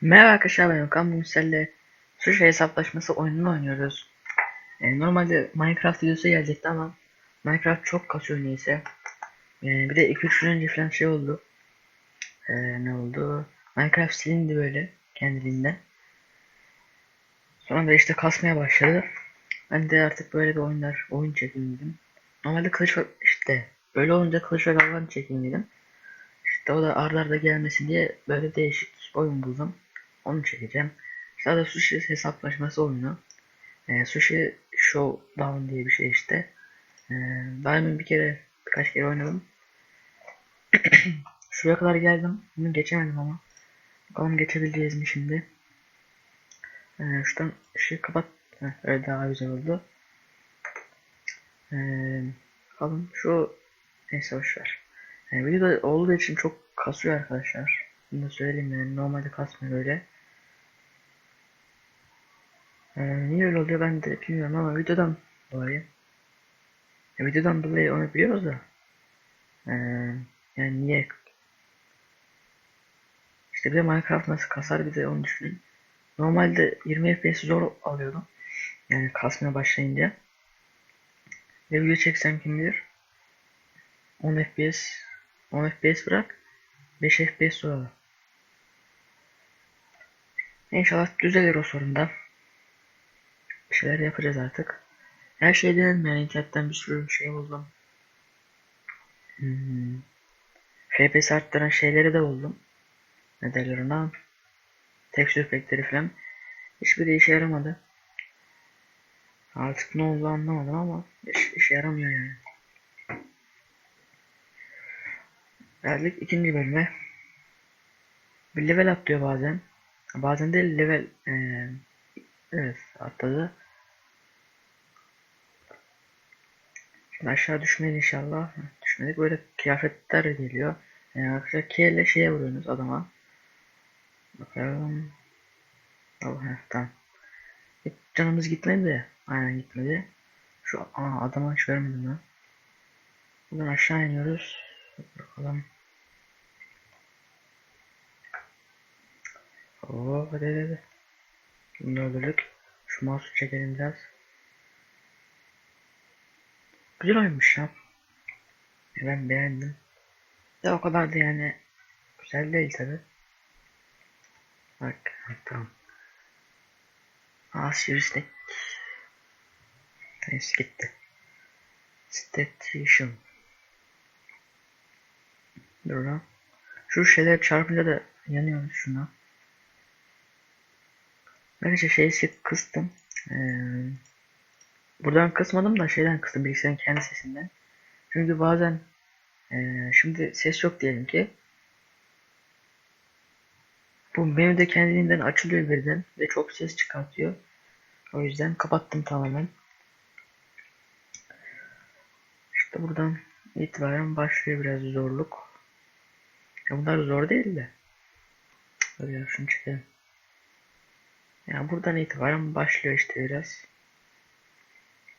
Merhaba arkadaşlar ben Okan sizlerle suç hesaplaşması oyununu oynuyoruz. Ee, normalde Minecraft videosu gelecekti ama Minecraft çok kasıyor neyse. Ee, bir de 2-3 gün önce falan şey oldu. Ee, ne oldu? Minecraft silindi böyle kendiliğinden. Sonra da işte kasmaya başladı. Ben de artık böyle bir oyunlar oyun çekeyim dedim. Normalde kılıç ve- işte böyle olunca kılıç ve kalkan çekeyim dedim. İşte o da arda arda gelmesin diye böyle değişik oyun buldum. Onu çekeceğim. Da sushi hesaplaşması oyunu. Ee, sushi Showdown diye bir şey işte. Ee, daha önce bir kere birkaç kere oynadım. Şuraya kadar geldim. Bunu geçemedim ama. Bakalım geçebileceğiz mi şimdi. Ee, şuradan ışığı kapat. Heh, öyle daha güzel oldu. Ee, bakalım şu neyse boşver. Yani videoda olduğu için çok kasıyor arkadaşlar. Bunu da söyleyeyim yani normalde kasmıyor öyle. Ee, niye öyle oluyor ben de bilmiyorum ama videodan dolayı. Ya videodan dolayı onu biliyoruz da. Ee, yani niye? İşte bir de Minecraft nasıl kasar bir de onu düşünün. Normalde 20 FPS zor alıyordum. Yani kasmaya başlayınca. Ve video çeksem kim bilir. 10 FPS 10 FPS bırak 5 FPS sonra. İnşallah düzelir o sorun da. Şeyler yapacağız artık. Her şey denedim yani internetten bir sürü şey buldum. Hmm. FPS arttıran şeyleri de buldum. Ne derler ona? Texture efektleri falan. Hiçbiri işe yaramadı. Artık ne oldu anlamadım ama iş, işe yaramıyor yani. Geldik ikinci bölüme. Bir level atlıyor bazen. Bazen de level eee evet atladı. Şimdi aşağı düşmeyin inşallah. Düşmedik böyle kıyafetler geliyor. Yani arkadaşlar K ile şeye vuruyorsunuz adama. Bakalım. Heh, tamam. Hiç canımız gitmedi. Aynen gitmedi. Şu aa, adama hiç vermedim lan. Buradan aşağı iniyoruz. Bakalım. Oo hadi hadi hadi. Öldürdük. Şu mouse'u çekelim biraz. Güzel oyunmuş ya. Ben beğendim. De o kadar da yani güzel değil tabi. Bak tamam. Aa sivrisinek. Neyse gitti. Station. Dur lan. Şu şeyler çarpınca da yanıyor şuna. İşte şeyi kıstım. Ee, buradan kısmadım da şeyden kıstım bilgisayarın kendi sesinden. Çünkü bazen ee, şimdi ses yok diyelim ki. Bu menü de kendiliğinden açılıyor birden ve çok ses çıkartıyor. O yüzden kapattım tamamen. İşte buradan itibaren başlıyor biraz zorluk. Ya bunlar zor değil de. Dur şunu çekelim. Ya buradan itibaren başlıyor işte biraz.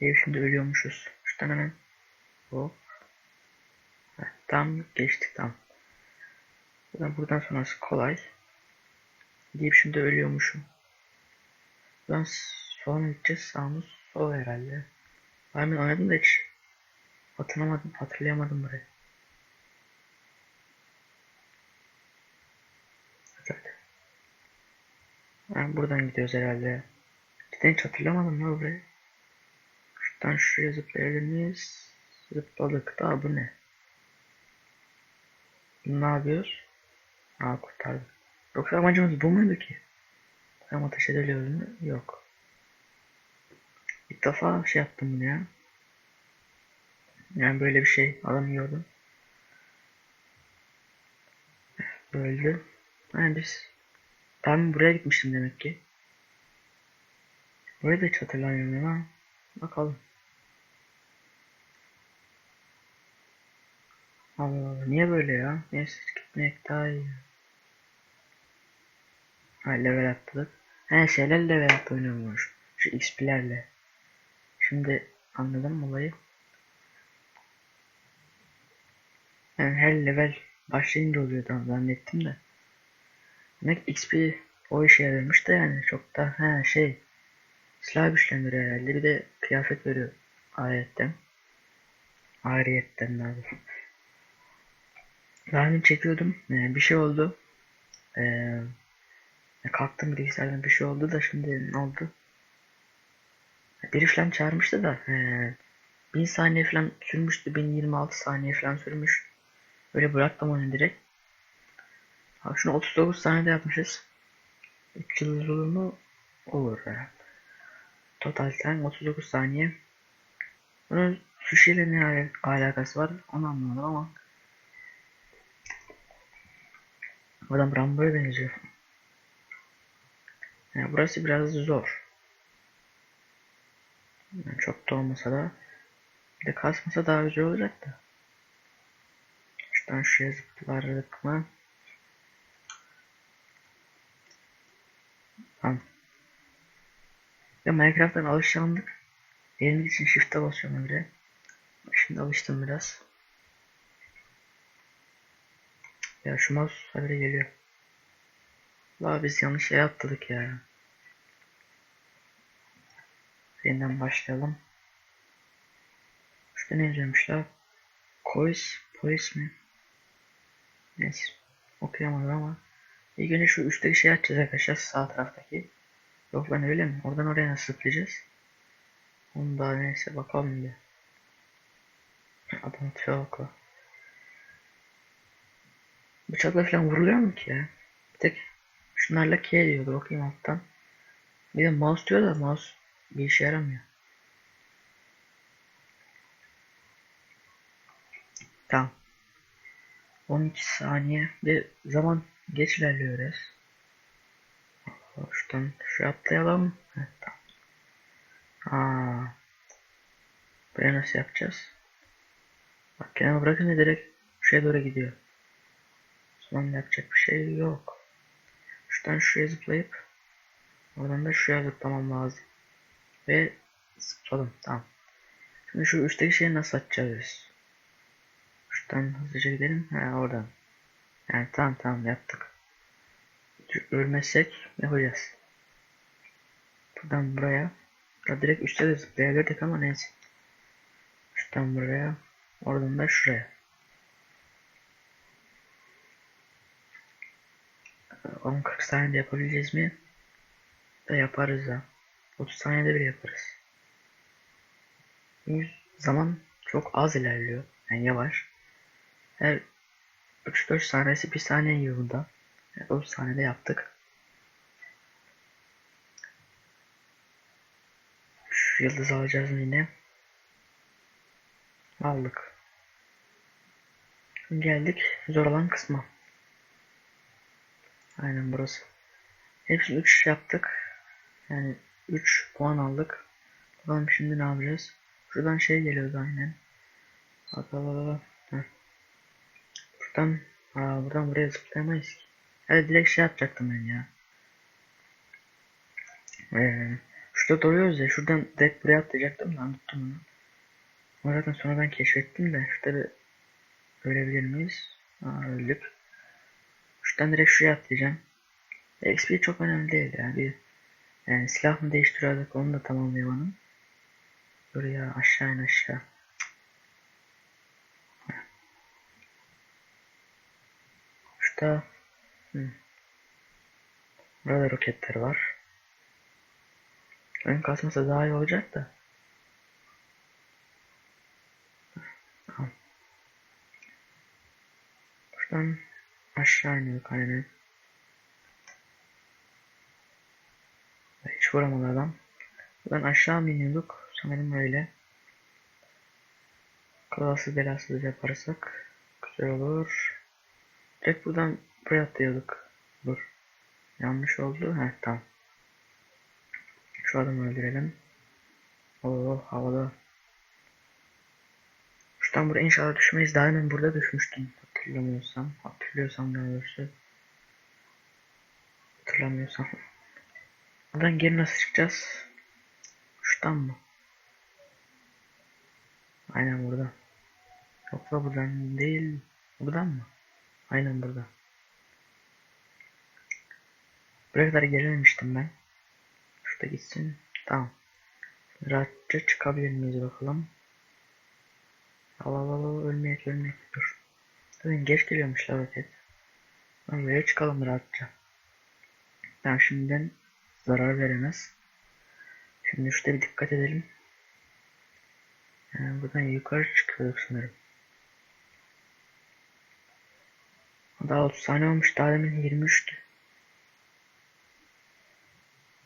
İyi şimdi ölüyormuşuz. Şuradan hemen hop. Heh, tam geçtik tam. Buradan, buradan sonrası kolay. Deyip şimdi ölüyormuşum. Buradan sola gideceğiz sağımız sol herhalde. Ben oynadım da hiç hatırlamadım, hatırlayamadım burayı. Yani buradan gidiyoruz herhalde. Cidden hiç hatırlamadım ya burayı. Şuradan şuraya zıplayabilir? Zıpladık da bu ne? Ne yapıyoruz? Aa kurtardık. Yoksa amacımız bu muydu ki? Hem ateş ediliyoruz mu? Yok. İlk defa şey yaptım bunu ya. Yani böyle bir şey alamıyordum. Öldü. Yani biz ben buraya gitmiştim demek ki. Burayı da hiç hatırlamıyorum ha. Bakalım. Allah Allah niye böyle ya? Neyse gitmek daha iyi. Ha level atladık. He şeyler level atla oynuyormuş. Şu XP'lerle. Şimdi anladım olayı. Yani her level başlayınca oluyor tam zannettim de. Demek XP O işe yaramış da yani çok da he şey silah güçlendiriyor herhalde bir de kıyafet veriyor ayetten. Ariyetten daha doğrusu. Daha önce çekiyordum. Ee, bir şey oldu. Ee, kalktım bilgisayardan bir şey oldu da şimdi ne oldu? Biri falan çağırmıştı da ee, 1000 saniye falan sürmüştü. 1026 saniye falan sürmüş. Öyle bıraktım onu direkt. Abi şunu 39 saniyede yapmışız. 3 yıl olur mu? Olur herhalde. Total time 39 saniye. Bunun sushi ile ne alakası var onu anlamadım ama Adam Rambo'ya benziyor. Yani burası biraz zor. Yani çok da olmasa da bir de kasmasa daha güzel olacak da. Şuradan şuraya zıplardık mı? Tamam. Ya Minecraft'tan alışkanlık. Benim için shift'e basıyorum öyle. Şimdi alıştım biraz. Ya şu mouse habire geliyor. La biz yanlış yere atladık ya. Yeniden başlayalım. Şurada ne yazıyormuş la? Kois, polis mi? Neyse. Okuyamadım ama. İlk önce şu üstteki şey açacağız arkadaşlar. Sağ taraftaki. Yok lan öyle mi? Oradan oraya nasıl zıplayacağız? Onu da neyse bakalım bir. Adam bak. Bıçakla falan vuruluyor mu ki ya? Bir tek şunlarla K diyordu bakayım alttan. Bir de mouse diyor da mouse bir işe yaramıyor. Tamam. 12 saniye bir zaman geç ilerliyoruz. Şuradan şu atlayalım. Evet, tamam. Aa. Buraya nasıl yapacağız? Bak kenara bırakınca direkt şuraya doğru gidiyor. Sonra yapacak bir şey yok. Şuradan şuraya zıplayıp oradan da şuraya zıplamam lazım. Ve zıpladım. Tamam. Şimdi şu üstteki şeyi nasıl açacağız? Şuradan hızlıca gidelim. Ha oradan. Yani tamam tamam yaptık. Ölmezsek yapacağız. Buradan buraya. Ya direkt üstte de zıplayabilirdik ama neyse. Şuradan buraya. Oradan da şuraya. 10-40 saniyede yapabileceğiz mi? Da yaparız da. 30 saniyede bile yaparız. Çünkü zaman çok az ilerliyor. Yani yavaş. Her 3-4 saniyesi 1 saniye bunda. Yani 30 saniyede yaptık. Şu yıldız alacağız yine? Aldık. Geldik zor olan kısma. Aynen burası. Hepsini 3 yaptık. Yani 3 puan aldık. Bakalım şimdi ne yapacağız? Şuradan şey geliyordu aynen. Bakalım. Buradan, aa, buradan buraya zıplayamayız ki. Evet direkt şey yapacaktım ben ya. Ee, şurada duruyoruz ya. Şuradan direkt buraya atlayacaktım da unuttum onu. Ama zaten sonradan keşfettim de. Şurada bir ölebilir miyiz? Aa, öldük. Şuradan direkt şuraya atlayacağım. XP çok önemli değil yani. Bir, yani silah mı değiştiriyorduk onu da tamamlayamadım. Buraya aşağı in aşağı. Şurada hmm. Burada roketler var. Ön kasmasa daha iyi olacak da. Şuradan aşağı iniyor aynen. Hiç vuramadı adam. Buradan aşağı mı iniyorduk? Sanırım öyle. Kazasız belasız yaparsak güzel olur. Direkt buradan buraya atlıyorduk. Dur. Yanlış oldu. Heh tamam. Şu adamı öldürelim. Oo havada. Şuradan buraya inşallah düşmeyiz. Daha hemen burada düşmüştüm. Hatırlamıyorsam. Hatırlıyorsam ne olursa. Hatırlamıyorsam. Buradan geri nasıl çıkacağız? Şuradan mı? Aynen burada. Yoksa buradan değil. Buradan mı? Aynen burada. Buraya kadar gelememiştim ben. Şurada gitsin. Tamam. Rahatça çıkabilir miyiz bakalım. Al al al ölmeyek dur. Zaten geç geliyormuş la roket. Lan Buraya çıkalım rahatça. Tamam şimdiden zarar veremez. Şimdi şurada bir dikkat edelim. Yani buradan yukarı çıkıyorduk sanırım. Daha 30 saniye olmuş. Daha demin 23'tü.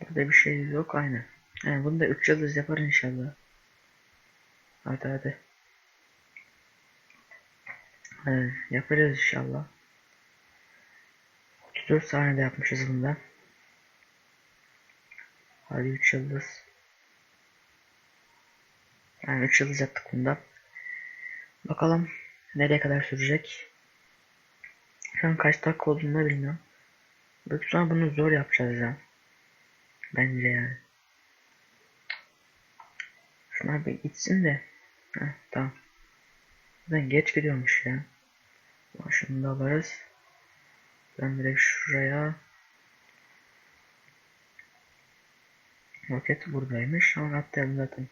Burada bir şey yok aynı. Yani bunu da 3 yıldız yapar inşallah. Hadi hadi. Hadi yaparız inşallah. 34 saniyede yapmışız bunda. Hadi 3 yıldız. Yani 3 yıldız yaptık bunda. Bakalım nereye kadar sürecek. Şu an kaç dakika olduğunu bilmiyorum. Büyük ihtimalle bunu zor yapacağız ya. Bence yani. Şuna bir gitsin de. Heh, tamam. Ben geç gidiyormuş ya. Ulan Şunu da alırız. Ben direkt şuraya. Roket buradaymış ama atlayalım zaten.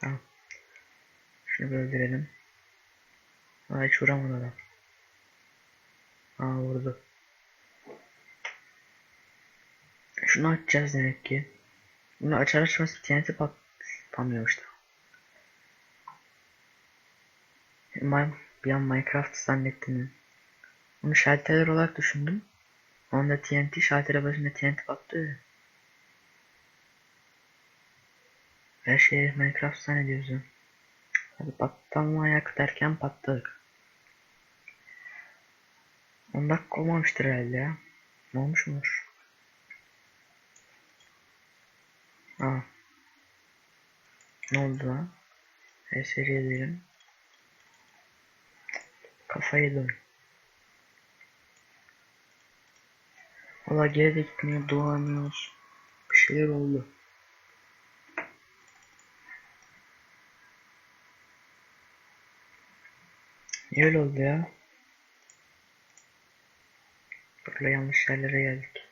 Tamam. Şunu bir öldürelim. Aa hiç vuramadı adam. Aa vurdu. Şunu açacağız demek ki. Bunu açar açmaz TNT patlamıyor işte. Ben bir an Minecraft zannettim. Onu şalterler olarak düşündüm. Onda TNT şaltere başında TNT ya. Her şeyi Minecraft zannediyoruz ya. Hadi patlamaya derken patladık. 10 dakika olmamıştır herhalde ya. Ne olmuş mudur? Aa. Ne oldu lan? Eseri edelim. Kafayı dön. Valla geri de gitmiyor, dolanıyoruz. Bir şeyler oldu. Niye öyle oldu ya? Böyle yanlış yerlere geldik.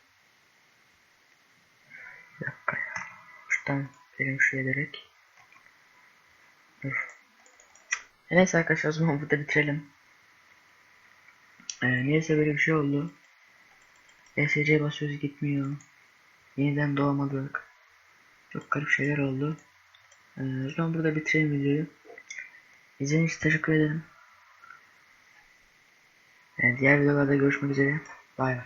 Bir dakika ya. Şuradan benim şu ederek. Dur. Neyse arkadaşlar o zaman burada bitirelim. Ee, neyse böyle bir şey oldu. ESC basıyoruz gitmiyor. Yeniden doğamadık. Çok garip şeyler oldu. Ee, o zaman burada bitirelim videoyu. İzlediğiniz için teşekkür ederim. Yani diğer videolarda görüşmek üzere. Bay bay.